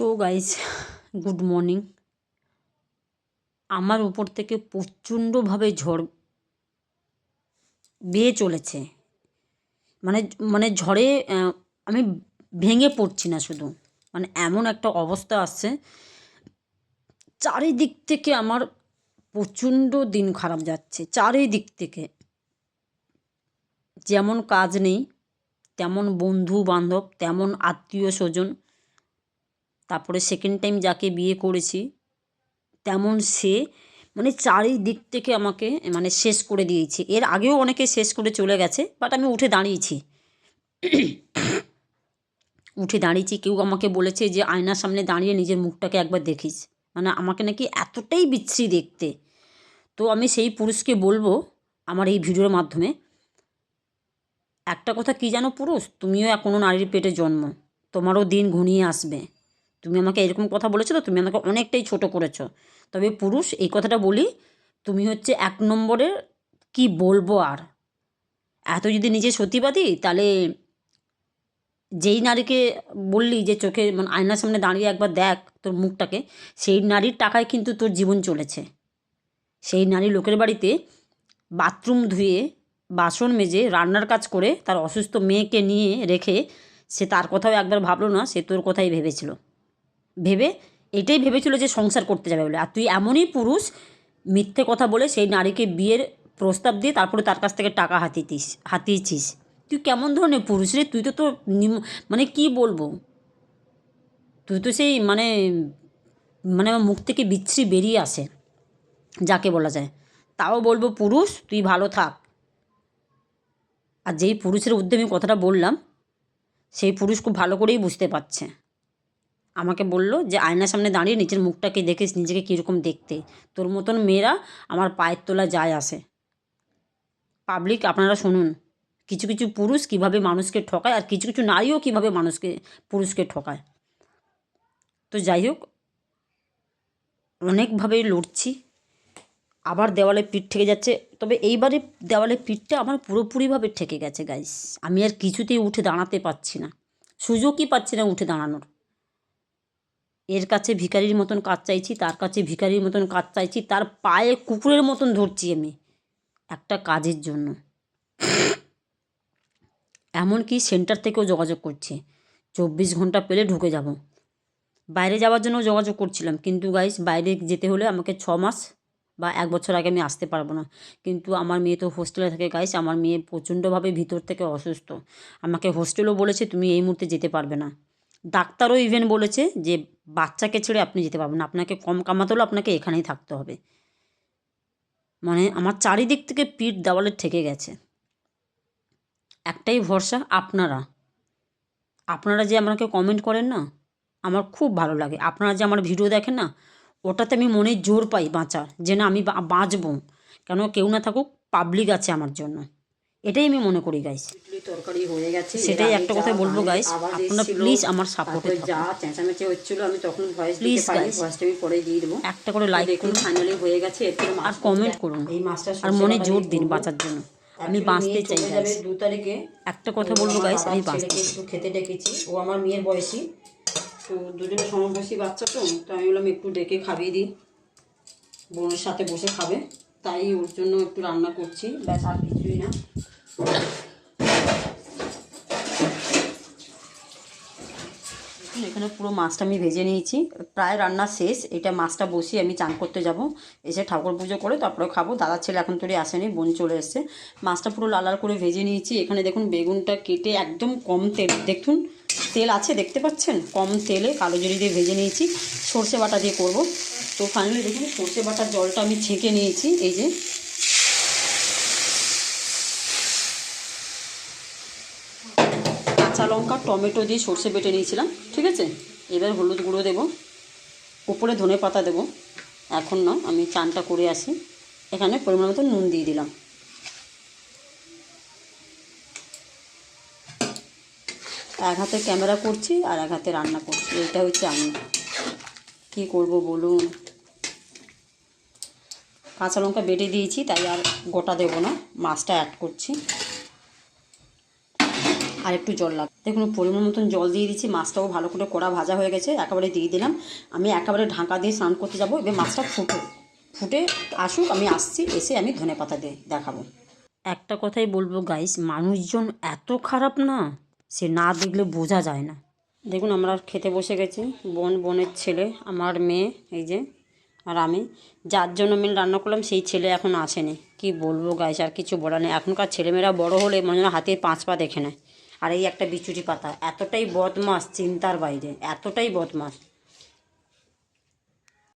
So guys good morning আমার উপর থেকে প্রচণ্ডভাবে ঝড় বেয়ে চলেছে। মানে মানে ঝড়ে আমি ভেঙে পড়ছি না শুধু। মানে এমন একটা অবস্থা আসছে। চারিদিক থেকে আমার প্রচণ্ড দিন খারাপ যাচ্ছে। চারিদিক থেকে। যেমন কাজ নেই, তেমন বন্ধু বান্ধব তেমন আত্মীয় স্বজন তারপরে সেকেন্ড টাইম যাকে বিয়ে করেছি, তেমন সে মানে চারিদিক থেকে আমাকে মানে শেষ করে দিয়েছে। এর আগেও অনেকে শেষ করে চলে গেছে বাট আমি উঠে দাঁড়িয়েছি। উঠে দাঁড়িয়েছি, কেউ আমাকে বলেছে যে, আয়নার সামনে দাঁড়িয়ে নিজের মুখটাকে একবার দেখিস। মানে আমাকে নাকি এতটাই বিচ্ছিরি দেখতে। তো আমি সেই পুরুষকে বলব আমার এই ভিডিওর মাধ্যমে, একটা কথা কী জানো পুরুষ? তুমিও কোনো নারীর পেটে জন্ম। তোমারও দিন ঘনিয়ে আসবে। তুমি আমাকে এরকম কথা বলেছ তো, তুমি আমাকে অনেকটাই ছোট করেছ। তবে পুরুষ, এই কথাটা বলি, তুমি হচ্ছে এক নম্বরের কি বলব আর? এত যদি নিজে সত্যিবাদী তাহলে যেই নারীকে বললি যে চোখে মানে আয়নার সামনে দাঁড়িয়ে একবার দেখ তোর মুখটাকে, সেই নারীর টাকায় কিন্তু তোর জীবন চলেছে। সেই নারী লোকের বাড়িতে বাথরুম ধুয়ে, বাসন মেজে, রান্নার কাজ করে, তার অসুস্থ মেয়েকে নিয়ে রেখে সে তার কথাও একবার ভাবলো না, সে তোর কথাই ভেবেছিল। ভেবে, এটাই ভেবেছিল যে সংসার করতে যাবে বলে। আর তুই এমনই পুরুষ, মিথ্যে কথা বলে সেই নারীকে বিয়ের প্রস্তাব দিয়ে তারপরে তার কাছ থেকে টাকা হাতিয়েছিস হাতিয়েছিস। তুই কেমন ধরনের পুরুষ রে? তুই তো তোর মানে কি বলব? তুই তো সেই মানে মানে আমার মুখ থেকে বিচ্ছিরি বেরিয়ে আসে, যাকে বলা যায়। তাও বলব পুরুষ, তুই ভালো থাক। আর যেই পুরুষের উদ্যমী কথাটা বললাম, সেই পুরুষ খুব ভালো করেই বুঝতে পারছে। আমাকে বলল যে, আয়নার সামনে দাঁড়িয়ে নিজের মুখটাকে দেখিস, নিজেকে কীরকম দেখতে। তোর মতন মেয়েরা আমার পায়ের তোলা যায় আসে। পাবলিক, আপনারা শুনুন। কিছু কিছু পুরুষ কীভাবে মানুষকে ঠকায় আর কিছু কিছু নারীও কীভাবে মানুষকে, পুরুষকে ঠকায়। তো যাই হোক অনেকভাবেই লড়ছি। আবার দেওয়ালে পিঠ ঠেকে যাচ্ছে। তবে এইবারে দেওয়ালে পিঠটা আমার পুরোপুরিভাবে ঠেকে গেছে গাইস আমি আর কিছুতেই উঠে দাঁড়াতে পারছি না। সুযোগই পাচ্ছি না উঠে দাঁড়ানোর। এর কাছে ভিখারির মতন কাজ চাইছি, তার কাছে ভিখারির মতন কাজ চাইছি, তার পায়ে কুকুরের মতন ধরছি আমি একটা কাজের জন্য। এমনকি সেন্টার থেকেও যোগাযোগ করছে। চব্বিশ ঘণ্টা পেলে ঢুকে যাব। বাইরে যাওয়ার জন্য যোগাযোগ করছিলাম, কিন্তু গাইস বাইরে যেতে হলে আমাকে ছ মাস বা এক বছর আগে আমি আসতে পারব না। কিন্তু আমার মেয়ে তো হোস্টেলে থাকে গাইস আমার মেয়ে প্রচণ্ডভাবে ভিতর থেকে অসুস্থ। আমাকে হোস্টেলও বলেছে, তুমি এই মুহূর্তে যেতে পারবে না। ডাক্তারও ইভেন বলেছে যে, বাচ্চাকে ছেড়ে আপনি যেতে পারবেন না। আপনাকে কম কামাতে হলে আপনাকে এখানেই থাকতে হবে। মানে আমার চারিদিক থেকে পিঠ দেওয়ালে ঠেকে গেছে। একটাই ভরসা, আপনারা। আপনারা যে আমাকে কমেন্ট করেন না, আমার খুব ভালো লাগে। আপনারা যে আমার ভিডিও দেখেন না, ওটাতে আমি মনে জোর পাই বাঁচার, যে না আমি বাঁচবো। কেন? কেউ না থাকুক পাবলিক আছে আমার জন্য। এটাই আমি মনে করি গাইস তরকারি হয়ে গেছে। সেটাই একটা কথা বলব গাইস আপনারা প্লিজ আমার সাপোর্টে যা চেঁচামেচি হচ্ছিল আমি তখন ভয়েস প্লিজ. ভয়েসটা আমি পরে দিয়ে দেবো। একটা করে লাইক দেখুন ফাইনালি হয়ে গেছে আর কমেন্ট করুন। এই মাছটা আর মনে জোর দিন বাঁচার জন্য। আমি বাঁচতে চাই গাইস দু তারিখে। একটা কথা বলব গাইস আমি বাঁচতে একটু খেতে ডেকেছি। ও আমার মেয়ের বয়সী। তো দুজনে সমবয়সী বাচ্চা তো তো আমি বললাম একটু ডেকে খাইয়ে দিই। বোনের সাথে বসে খাবে। তাই ওর জন্য একটু রান্না করছি। ব্যাস, আর কিছুই না। এখানে পুরো মাছটা আমি ভেজে নিয়েছি। প্রায় রান্না শেষ। এটা মাছটা বসিয়ে আমি চান করতে যাব। এসে ঠাকুর পুজো করে তারপরে খাব। দাদার ছেলে এখন তোরে আসেনি, বোন চলে এসছে। মাছটা পুরো লাল লাল করে ভেজে নিয়েছি। এখানে দেখুন, বেগুনটা কেটে একদম কম তেল দেখুন, তেল আছে, দেখতে পাচ্ছেন? কম তেলে কালো জড়ি দিয়ে ভেজে নিয়েছি। সর্ষে বাটা দিয়ে করব। তো ফাইনালি দেখুন, সর্ষে বাটার জলটা আমি ছেঁকে নিয়েছি, এই যে। কাঁচা লঙ্কা, টমেটো দিয়ে সর্ষে বেটে নিয়েছিলাম, ঠিক আছে? এবার হলুদ গুঁড়ো দেবো, উপরে ধনে পাতা দেবো। এখন না, আমি চানটা করে আসি। এখানে পরিমাণ মতো নুন দিয়ে দিলাম। এক হাতে ক্যামেরা করছি আর এক হাতে রান্না করছি, এইটা হচ্ছে আমি। কী করব বলুন? কাঁচা লঙ্কা বেটে দিয়েছি, তাই আর গোটা দেবো না, মাছটা অ্যাড করছি। আর একটু জল লাগবে। দেখুন, পরিমাণ মতন জল দিয়ে দিচ্ছি মাছটাও ভালো করে কড়া ভাজা হয়ে গেছে, একেবারে দিয়ে দিলাম। আমি একেবারে ঢাকা দিয়ে স্নান করতে যাব, এবার মাছটা ফুটো, ফুটে আসুক, আমি আসছি, এসে আমি ধনে পাতা দিয়ে দেখাবো। একটা কথাই বলব গাইস মানুষজন এত খারাপ না, সে না দেখলে বোঝা যায় না। দেখুন, আমরা খেতে বসে গেছি, বোন, বোনের ছেলে, আমার মেয়ে, এই যে। আর আমি যার জন্য আমি রান্না করলাম, সেই ছেলে এখন আসেনি। কি বলব গাইস আর কিছু বলার নেই। এখনকার ছেলেমেয়েরা বড় হলে মনে হয় হাতে পাঁচ পা দেখে নেয়। আর এই একটা বিচুটি পাতা, এতটাই বদমাস চিন্তার বাইরে, এতটাই বদমাস।